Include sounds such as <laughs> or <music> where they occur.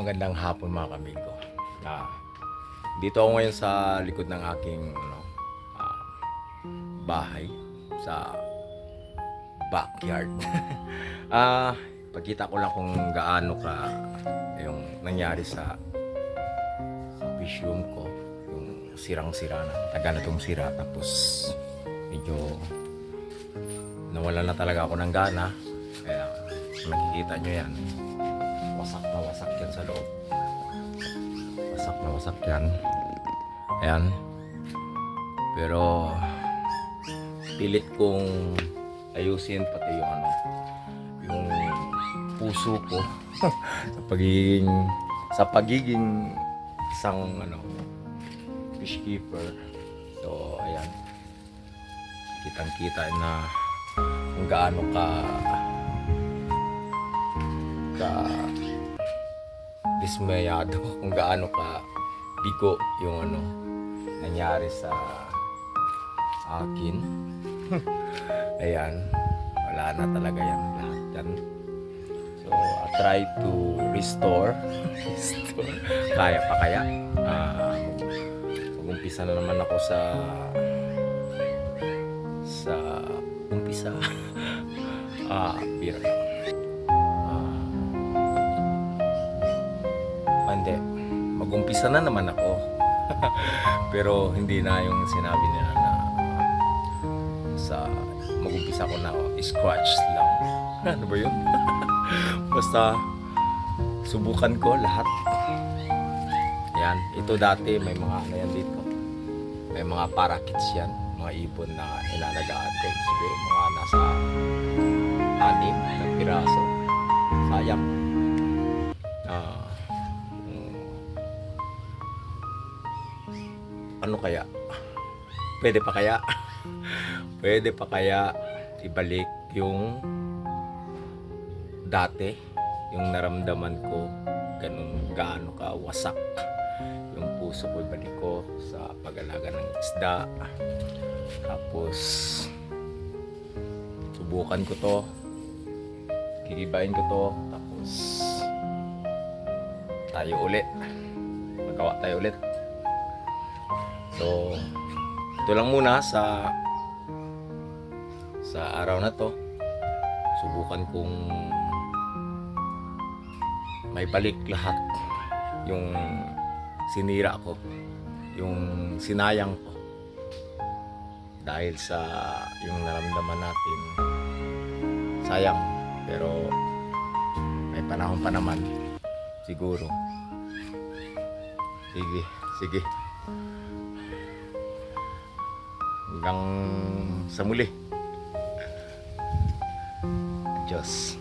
Magandang hapon mga kamigo. Ah, dito ako ngayon sa likod ng aking ano, ah, bahay sa backyard. <laughs> ah, pagkita ko lang kung gaano ka yung nangyari sa sa fishroom ko, yung sirang-sira na, taga na tong sira tapos medyo nawala na talaga ako ng gana. Kaya makikita nyo yan. Wasak na wasak yan sa loob. Wasak na wasak yan. Ayan. Pero pilit kong ayusin pati yung ano yung puso ko <laughs> sa pagiging sa pagiging isang ano fish keeper. So ayan. Kitang-kita na kung gaano ka ka dismayado <laughs> kung gaano ka bigo yung ano nangyari sa akin. <laughs> Ayan, wala na talaga yan lahat yan. So, I try to restore. <laughs> restore. Kaya pa kaya? Ah, mag-umpisa na naman ako sa sa umpisa. ah, beer. Mag-umpisa na naman ako. <laughs> Pero hindi na yung sinabi nila na sa mag-umpisa ko na scratch lang. <laughs> Ano ba yun? <laughs> Basta subukan ko lahat. Yan. Ito dati may mga ano yan dito. May mga parakeets yan. Mga ibon na ilalagaan ko. Siguro mga nasa anim na piraso. Sayang. Ano kaya? Pwede pa kaya? Pwede pa kaya ibalik yung dati, yung naramdaman ko, ganun gaano ka wasak yung puso ko ibalik ko sa pag-alaga ng isda. Tapos subukan ko to. Gigibayin ko to. Tapos tayo ulit. Magawa tayo ulit. So, ito lang muna sa sa araw na to. Subukan kong may balik lahat yung sinira ko, yung sinayang ko. Dahil sa yung naramdaman natin, sayang. Pero may panahon pa naman, siguro. Sige, sige. Hanggang sa muli. Diyos.